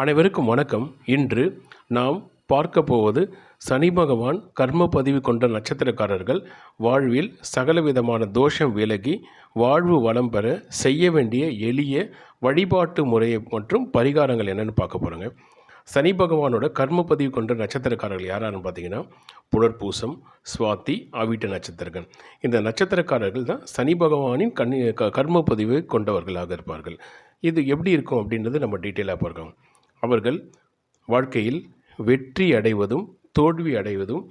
அனைவருக்கும் வணக்கம். இன்று நாம் பார்க்க போவது சனி பகவான் கர்ம பதிவு கொண்ட நட்சத்திரக்காரர்கள் வாழ்வில் சகலவிதமான தோஷம் விலகி வாழ்வு வளம் பெற செய்ய வேண்டிய எளிய வழிபாட்டு முறையை மற்றும் பரிகாரங்கள் என்னென்னு பார்க்க போகிறோங்க சனி பகவானோட கர்ம பதிவு கொண்ட நட்சத்திரக்காரர்கள் யாராருன்னு பார்த்தீங்கன்னா புனர்பூசம் சுவாத்தி அவிட்ட நட்சத்திரங்கள். இந்த நட்சத்திரக்காரர்கள் தான் சனி பகவானின் கண்ணி க கர்ம பதிவு கொண்டவர்களாக இருப்பார்கள். இது எப்படி இருக்கும் அப்படின்றது நம்ம டீட்டெயிலாக பார்க்கலாம். அவர்கள் வாழ்க்கையில் வெற்றி அடைவதும் தோல்வி அடைவதும்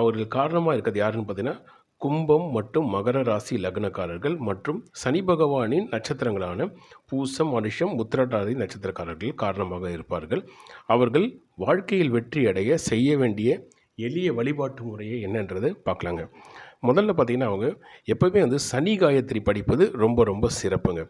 அவர்கள் காரணமாக இருக்கிறது யாருன்னு பார்த்தீங்கன்னா கும்பம் மற்றும் மகர ராசி லக்னக்காரர்கள் மற்றும் சனி பகவானின் நட்சத்திரங்களான பூசம் அனுஷம் உத்திரட்டாதி நட்சத்திரக்காரர்கள் காரணமாக இருப்பார்கள். அவர்கள் வாழ்க்கையில் வெற்றி அடைய செய்ய வேண்டிய எளிய வழிபாட்டு முறையை என்னன்றது பார்க்கலாங்க. முதல்ல பார்த்திங்கன்னா அவங்க எப்போவுமே வந்து சனி காயத்ரி படிப்பது ரொம்ப ரொம்ப சிறப்புங்க.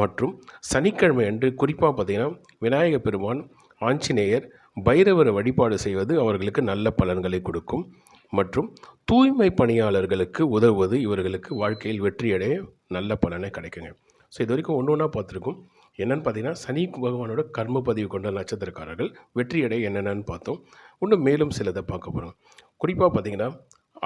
மற்றும் சனிக்கிழமை அன்று குறிப்பாக பார்த்திங்கன்னா விநாயக பெருமான் ஆஞ்சநேயர் பைரவரை வழிபாடு செய்வது அவர்களுக்கு நல்ல பலன்களை கொடுக்கும். மற்றும் தூய்மை பணியாளர்களுக்கு உதவுவது இவர்களுக்கு வாழ்க்கையில் வெற்றியடைய நல்ல பலனை கிடைக்குங்க. ஸோ இது வரைக்கும் ஒன்று ஒன்றா பார்த்துருக்கோம். என்னென்னு பார்த்தீங்கன்னா சனி பகவானோட கர்ம பதிவு கொண்ட நட்சத்திரக்காரர்கள் வெற்றியடைய என்னென்னு பார்த்தோம். இன்னும் மேலும் சிலதை பார்க்க போகிறோம் குறிப்பாக பார்த்தீங்கன்னா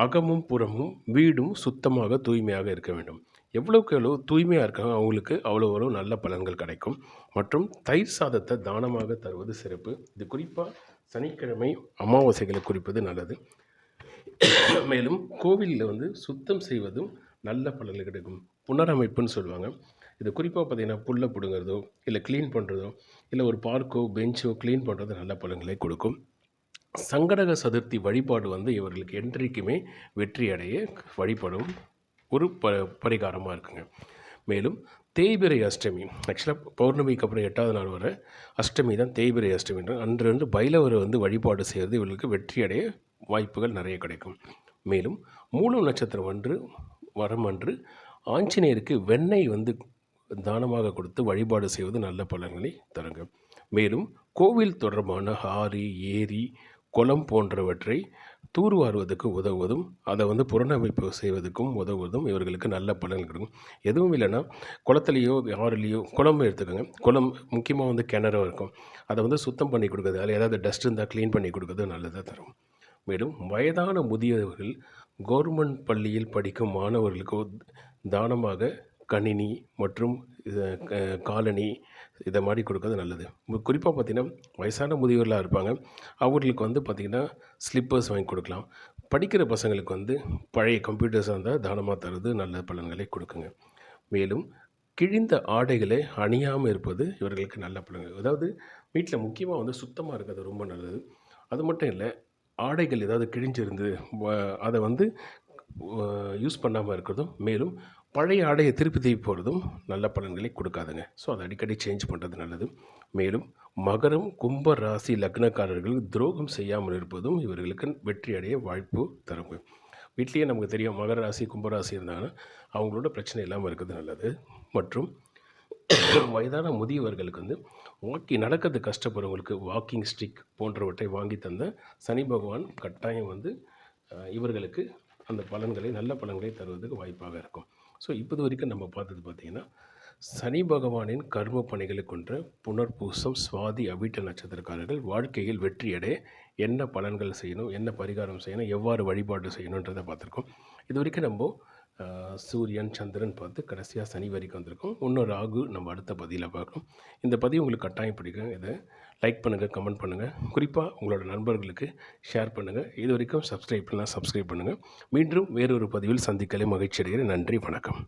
அகமும் புறமும் வீடும் சுத்தமாக தூய்மையாக இருக்க வேண்டும். எவ்வளோக்கு எவ்வளோ தூய்மையாக இருக்காங்க அவங்களுக்கு அவ்வளோ அவ்வளோ நல்ல பலன்கள் கிடைக்கும். மற்றும் தயிர் சாதத்தை தானமாக தருவது சிறப்பு. இது குறிப்பாக சனிக்கிழமை அமாவாசைகளை குறிப்பது நல்லது. மேலும் கோவிலில் வந்து சுத்தம் செய்வதும் நல்ல பலன்கள் கிடைக்கும். புனரமைப்புன்னு சொல்லுவாங்க. இது குறிப்பாக பார்த்திங்கன்னா புல்லை பிடுங்கிறதோ இல்லை க்ளீன் பண்ணுறதோ இல்லை ஒரு பார்க்கோ பெஞ்சோ க்ளீன் பண்ணுறது நல்ல பலன்களை கொடுக்கும். சங்கடக சதுர்த்தி வழிபாடு வந்து இவர்களுக்கு என்றைக்குமே வெற்றி அடைய வழிபடும் ஒரு ப பரிகாரமாக இருக்குங்க. மேலும் தேய்பிரை அஷ்டமி. ஆக்சுவலாக பௌர்ணமிக்கு அப்புறம் எட்டாவது நாள் வர அஷ்டமி தான் தேய்பிரை அஷ்டமின்ற அன்று வந்து பைலவரை வந்து வழிபாடு செய்கிறது இவர்களுக்கு வெற்றி அடைய வாய்ப்புகள் நிறைய கிடைக்கும். மேலும் மூலம் நட்சத்திரம் அன்று வரம் அன்று ஆஞ்சநேயருக்கு வெண்ணெய் வந்து தானமாக கொடுத்து வழிபாடு செய்வது நல்ல பலன்களை தருங்க. மேலும் கோவில் தொடர்பான ஆறு ஏரி குளம் போன்றவற்றை தூர்வாருவதற்கு உதவுவதும் அதை வந்து புறநமைப்பு செய்வதற்கும் உதவுவதும் இவர்களுக்கு நல்ல பலன் கிடைக்கும். எதுவும் இல்லைன்னா குளத்துலேயோ ஆறுலேயோ குளம் எடுத்துக்கோங்க. குளம் முக்கியமாக வந்து கிணறும் இருக்கும். அதை வந்து சுத்தம் பண்ணி கொடுக்குறது அதில் ஏதாவது டஸ்ட் இருந்தால் க்ளீன் பண்ணி கொடுக்குறது நல்லதாக தரும். மேலும் வயதான முதியவர்கள் கவர்மெண்ட் பள்ளியில் படிக்கும் மாணவர்களுக்கு தானமாக கணினி மற்றும் காலனி இதை மாதிரி கொடுக்கறது நல்லது. குறிப்பாக பார்த்திங்கன்னா வயசான முதியோர்களாக இருப்பாங்க. அவர்களுக்கு வந்து பார்த்திங்கன்னா ஸ்லிப்பர்ஸ் வாங்கி கொடுக்கலாம். படிக்கிற பசங்களுக்கு வந்து பழைய கம்ப்யூட்டர்ஸாக இருந்தால் தானமாக தருது நல்ல பலன்களை கொடுக்குங்க. மேலும் கிழிந்த ஆடைகளை அணியாமல் இருப்பது இவர்களுக்கு நல்ல பலன்கள். அதாவது வீட்டில் முக்கியமாக வந்து சுத்தமாக இருக்கிறது ரொம்ப நல்லது. அது மட்டும் இல்லை ஆடைகள் ஏதாவது கிழிஞ்சிருந்து அதை வந்து யூஸ் பண்ணாமல் இருக்கிறதும் மேலும் பழைய ஆடையை திருப்பி திருப்பி போகிறதும் நல்ல பலன்களை கொடுக்காதுங்க. ஸோ அதை அடிக்கடி சேஞ்ச் பண்ணுறது நல்லது. மேலும் மகரம் கும்ப ராசி லக்னக்காரர்கள் துரோகம் செய்யாமல் இருப்பதும் இவர்களுக்கு வெற்றி அடைய வாய்ப்பு தரும் வீட்லேயே நமக்கு தெரியும் மகர ராசி கும்பராசி இருந்தாங்கன்னா அவங்களோட பிரச்சனை இல்லாமல் இருக்கிறது நல்லது. மற்றும் வயதான முதியவர்களுக்கு வந்து வாக்கி நடக்கிறது கஷ்டப்படுறவங்களுக்கு வாக்கிங் ஸ்டிக் போன்றவற்றை வாங்கி தந்த சனி பகவான் கட்டாயம் வந்து இவர்களுக்கு அந்த பலன்களை நல்ல பலன்களை தருவதற்கு வாய்ப்பாக இருக்கும். ஸோ இப்போது வரைக்கும் நம்ம பார்த்தது பார்த்திங்கன்னா சனி பகவானின் கர்ம பணிகளை கொன்ற புனர்பூசம் சுவாதி அவிட்ட நட்சத்திரக்காரர்கள் வாழ்க்கையில் வெற்றியடைய என்ன பலன்கள் செய்யணும் என்ன பரிகாரம் செய்யணும் எவ்வாறு வழிபாடு செய்யணுன்றதை பார்த்துருக்கோம். இது வரைக்கும் நம்ம சூரியன் சந்திரன் பார்த்து கடைசியாக சனி வரைக்கும் வந்திருக்கோம். இன்னும் ராகு நம்ம அடுத்த பதிவில் பார்க்கணும் இந்த பதிவு உங்களுக்கு கட்டாயம் பிடிக்கும் இதை லைக் பண்ணுங்கள் கமெண்ட் பண்ணுங்கள் குறிப்பாக உங்களோட நண்பர்களுக்கு ஷேர் பண்ணுங்கள் இது வரைக்கும் சப்ஸ்கிரைப் பண்ணலாம் சப்ஸ்கிரைப் பண்ணுங்கள் மீண்டும் வேறொரு பதிவில் சந்திக்கலை மகிழ்ச்சி அடைகிறேன் நன்றி வணக்கம்.